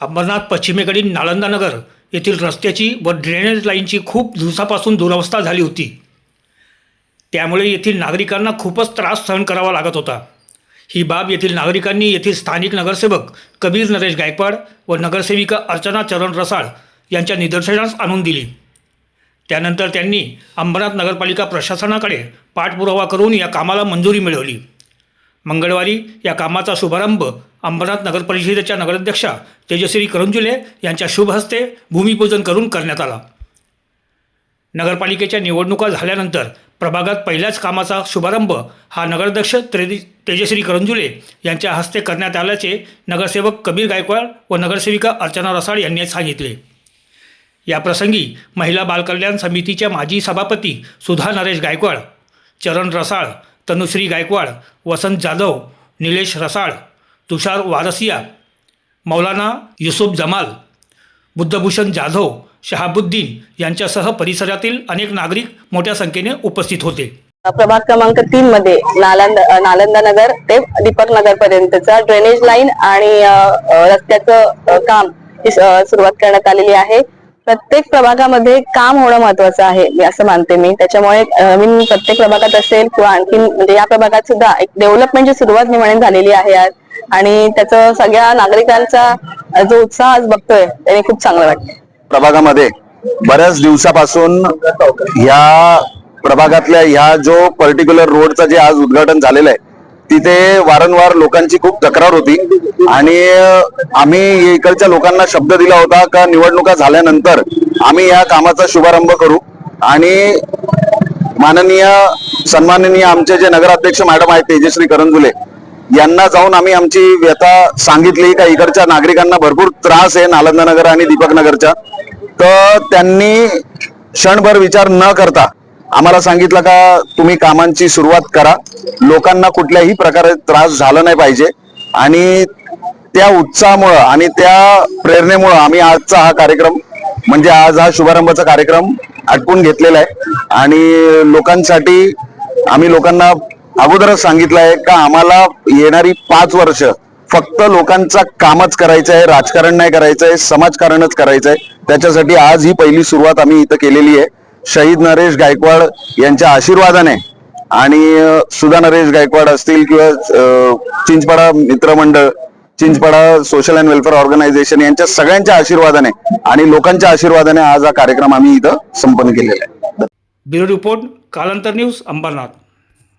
अंबरनाथ पश्चिमेकडील नालंदा नगर येथील रस्त्याची व ड्रेनेज लाईनची खूप दिवसापासून दुरावस्था झाली होती. त्यामुळे येथील नागरिकांना खूपच त्रास सहन करावा लागत होता. ही बाब येथील नागरिकांनी येथील स्थानिक नगरसेवक कबीर नरेश गायकवाड व नगरसेविका अर्चना चरण रसाळ यांच्या निदर्शनास आणून दिली. त्यानंतर त्यांनी अंबरनाथ नगरपालिका प्रशासनाकडे पाठपुरावा करून या कामाला मंजुरी मिळवली. मंगळवारी या कामाचा शुभारंभ अंबरनाथ नगर परिषदेच्या नगराध्यक्षा तेजश्री करंजुले यांच्या शुभ हस्ते भूमिपूजन करून करण्यात आला. नगरपालिकेच्या निवडणुका झाल्यानंतर प्रभागात पहिल्याच कामाचा शुभारंभ हा नगराध्यक्ष त्रेदी तेजश्री करंजुले यांच्या हस्ते करण्यात आल्याचे नगरसेवक कबीर गायकवाड व नगरसेविका अर्चना रसाळ यांनी सांगितले. याप्रसंगी महिला बालकल्याण समितीच्या माजी सभापती सुधा नरेश गायकवाड चरण रसाळ तनुश्री गायकवाड वसंत जाधव निलेश रसाळ तुषार वारसिया मौलाना युसुफ जमाल बुद्धभूषण जाधव शहाबुद्दीन यांच्यासह परिसरातील अनेक नागरिक मोठ्या संख्येने उपस्थित होते. प्रभाग क्रमांक तीन मध्ये नालंदा नालंदा नगर ते दीपक नगर पर्यंतचा ड्रेनेज लाईन आणि रस्त्याचं काम ही सुरुवात करण्यात आलेली आहे. प्रत्येक प्रभागामध्ये काम होणं महत्वाचं आहे मी असं मानते मी. त्याच्यामुळे मी प्रत्येक प्रभागात असेल किंवा आणखी म्हणजे या प्रभागात सुद्धा एक डेव्हलपमेंटची सुरुवात मी म्हणेन झालेली आहे आज. आणि त्याचं सगळ्या नागरिकांचा जो उत्साह आज बघतोय त्याने खूप चांगलं वाटतं प्रभागामध्ये बऱ्याच दिवसापासून या प्रभागातल्या ह्या जो पर्टिक्युलर रोडचं जे आज उद्घाटन झालेलं आहे तिथे वारंवार लोकांची खूप तक्रार होती. आणि आम्ही इकडच्या लोकांना शब्द दिला होता का निवडणुका झाल्यानंतर आम्ही या कामाचा शुभारंभ करू. आणि माननीय सन्माननीय आमचे जे नगराध्यक्ष मॅडम आहेत तेजश्री करंजुले यांना जाऊन आम्ही आमची व्यथा सांगितली का इकडच्या नागरिकांना भरपूर त्रास आहे नालंदा नगर आणि दीपक नगरच्या तर त्यांनी क्षणभर विचार न करता आम्हाला सांगितलं का तुम्ही कामांची सुरुवात करा. लोकांना कुठल्याही प्रकारे त्रास झाला नाही पाहिजे. आणि त्या उत्साहामुळं आणि त्या प्रेरणेमुळं आम्ही आजचा हा कार्यक्रम म्हणजे आज हा शुभारंभाचा कार्यक्रम आटपून घेतलेला आहे. आणि लोकांसाठी आम्ही लोकांना अगोदरच सांगितलं आहे का आम्हाला येणारी पाच वर्ष फक्त लोकांचा कामच करायचं आहे राजकारण नाही करायचं आहे समाजकारणच करायचं आहे. त्याच्यासाठी आज ही पहिली सुरुवात आम्ही इथं केलेली आहे. शहीद नरेश गायकवाड यांच्या आशीर्वादाने आणि सुधा नरेश गायकवाड असतील किंवा चिंचपाडा मित्रमंडळ Chinchpada social and welfare organisation यांच्या सगळ्यांच्या आशीर्वादाने आणि लोकांच्या आशीर्वादाने आज हा कार्यक्रम आम्ही इथं संपन्न केलेला आहे. Bureau report Kalantar news Ambernath.